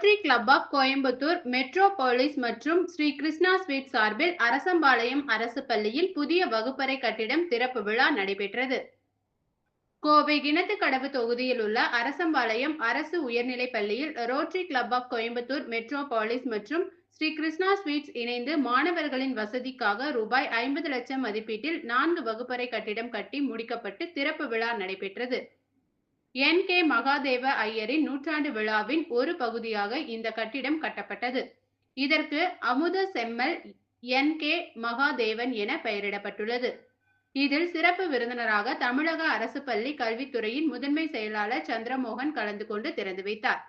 Rotary club of Coimbatore metropolis மற்றும் Shri Krishna sweet சார்பில் அரசம்பாளையம் அரசு பள்ளியில் புதிய வகுப்பறை கட்டிடம் திறப்பு விழா நடைபெற்றது. கோவை கிணத்துக்கடவு தொகுதியில் உள்ள அரசம்பாளையம் அரசு உயர்நிலைப் பள்ளியில் rotary club of Coimbatore metropolis மற்றும் ஸ்ரீ கிருஷ்ணா ஸ்வீட்ஸ் இணைந்து மாணவர்களின் வசதிக்காக ரூபாய் ஐம்பது லட்சம் மதிப்பீட்டில் நான்கு வகுப்பறை கட்டிடம் கட்டி முடிக்கப்பட்டு திறப்பு விழா நடைபெற்றது. என் கே மகாதேவ ஐயரின் நூற்றாண்டு விழாவின் ஒரு பகுதியாக இந்த கட்டிடம் கட்டப்பட்டது. இதற்கு அமுத செம்மல் என் கே மகாதேவன் என பெயரிடப்பட்டுள்ளது. இதில் சிறப்பு விருந்தினராக தமிழக அரசு பள்ளி கல்வித்துறையின் முதன்மை செயலாளர் சந்திரமோகன் கலந்து கொண்டு திறந்து வைத்தார்.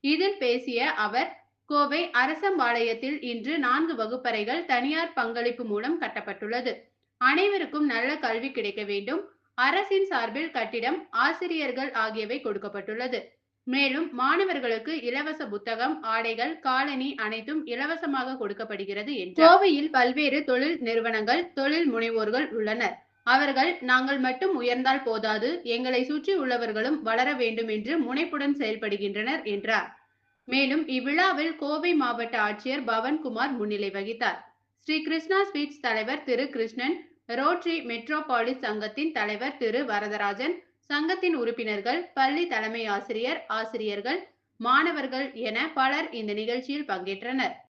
இதில் பேசிய அவர் கோவை அரசம்பாளையத்தில் இன்று நான்கு வகுப்பறைகள் தனியார் பங்களிப்பு மூலம் கட்டப்பட்டுள்ளது. அனைவருக்கும் நல்ல கல்வி கிடைக்க வேண்டும். அரசின் சார்பில் கட்டிடம் ஆசிரியர்கள் ஆகியவை கொடுக்கப்பட்டுள்ளது. மேலும் மாணவர்களுக்கு இலவச புத்தகம் ஆடைகள் காலணி அனைத்தும் இலவசமாக கொடுக்கப்படுகிறது என்று கோவையில் பல்வேறு தொழில் நிறுவனங்கள் தொழில் முனைவோர்கள் உள்ளனர். அவர்கள் நாங்கள் மட்டும் உயர்ந்தால் போதாது எங்களை சுற்றி உள்ளவர்களும் வளர வேண்டும் என்று முனைப்புடன் செயல்படுகின்றனர் என்றார். மேலும் இவ்விழாவில் கோவை மாவட்ட ஆட்சியர் பவன்குமார் முன்னிலை வகித்தார். ஸ்ரீ கிருஷ்ணா ஸ்வீட்ஸ் தலைவர் திரு கிருஷ்ணன் ரோட்ரி மெட்ரோபாலிஸ் சங்கத்தின் தலைவர் திரு. வரதராஜன் சங்கத்தின் உறுப்பினர்கள் பள்ளி தலைமை ஆசிரியர் ஆசிரியர்கள் மாணவர்கள் என பலர் இந்த நிகழ்ச்சியில் பங்கேற்றனர்.